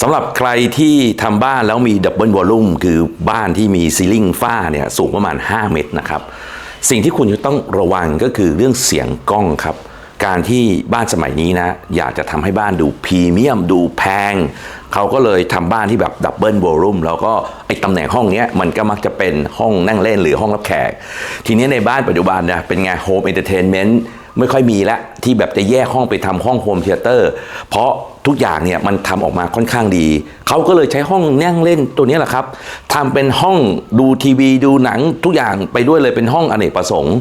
สำหรับใครที่ทำบ้านแล้วมีดับเบิลวอลลุ่มคือบ้านที่มีซีลิ่งฝ้าเนี่ยสูงประมาณ 5 เมตรนะครับ สิ่งที่คุณจะต้องระวังก็คือเรื่องเสียงกล้องครับ การที่บ้านสมัยนี้นะ อยากจะทำให้บ้านดูพรีเมียมดูแพง เขาก็เลยทำบ้านที่แบบดับเบิลวอลลุ่มแล้วก็ไอ้ตำแหน่งห้องเนี้ยมันก็มักจะเป็นห้องนั่งเล่นหรือห้องรับแขก ทีนี้ในบ้านปัจจุบันเนี่ยเป็นไงโฮมเอนเตอร์เทนเมนต์ ไม่ค่อยมีและที่แบบจะแยกห้องไปทำห้องโฮมเทเตอร์เพราะทุกอย่างเนี่ยมันทำออกมาค่อนข้างดี เขาก็เลยใช้ห้องนั่งเล่นตัวนี้แหละครับทำเป็นห้องดูทีวีดูหนังทุกอย่างไปด้วยเลยเป็นห้องอเนกประสงค์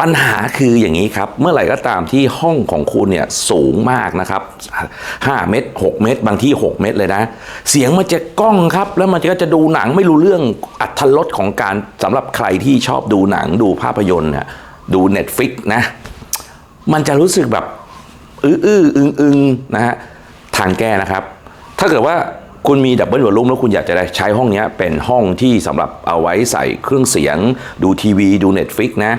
ปัญหาคืออย่างนี้ครับ เมื่อไหร่ก็ตามที่ห้องของคุณเนี่ยสูงมากนะครับ 5 เมตร 6 เมตร บางที่ 6 เมตรเลยนะ เสียงมันจะก้องครับ แล้วมันก็จะดูหนังไม่รู้เรื่องอัตรสของการสำหรับใครที่ชอบดูหนังดูภาพยนตร์นะดู Netflix นะ มันจะรู้สึกแบบอื้ออื้ออึงอึงนะฮะทางแก้นะครับ ถ้าเกิดว่าคุณมีดับเบิลวอลลุ่มแล้วคุณอยากจะได้ใช้ห้องนี้เป็นห้องที่สำหรับเอาไว้ใส่เครื่องเสียง ดูทีวี ดู Netflix นะ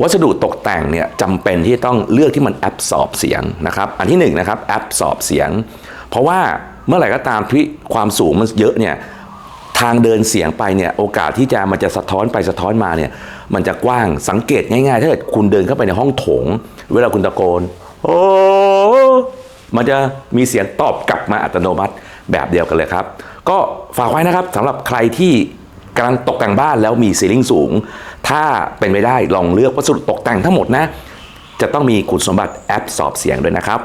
วัสดุตกแต่งเนี่ยจำเป็นที่ต้องเลือกที่มันแอบสอบเสียงนะครับ อันที่หนึ่งนะครับแอบสอบเสียง เพราะว่าเมื่อไหร่ก็ตามที่ความสูงมันเยอะเนี่ย ทางเดินเสียงไปเนี่ยโอกาสที่จะมันจะสะท้อนไปสะท้อนมาเนี่ยมันจะกว้างสังเกตง่ายๆ ถ้าเกิดคุณเดินเข้าไปในห้องโถง เวลาคุณตะโกน โอ้มันจะมีเสียงตอบกลับมาอัตโนมัติแบบเดียวกันเลยครับ ก็ฝากไว้นะครับสำหรับใครที่กำลังตกแต่งบ้านแล้วมีซีลิงสูง ถ้าเป็นไปได้ลองเลือกวัสดุตกแต่งทั้งหมดนะ จะต้องมีคุณสมบัติแอปสอบเสียงด้วยนะครับ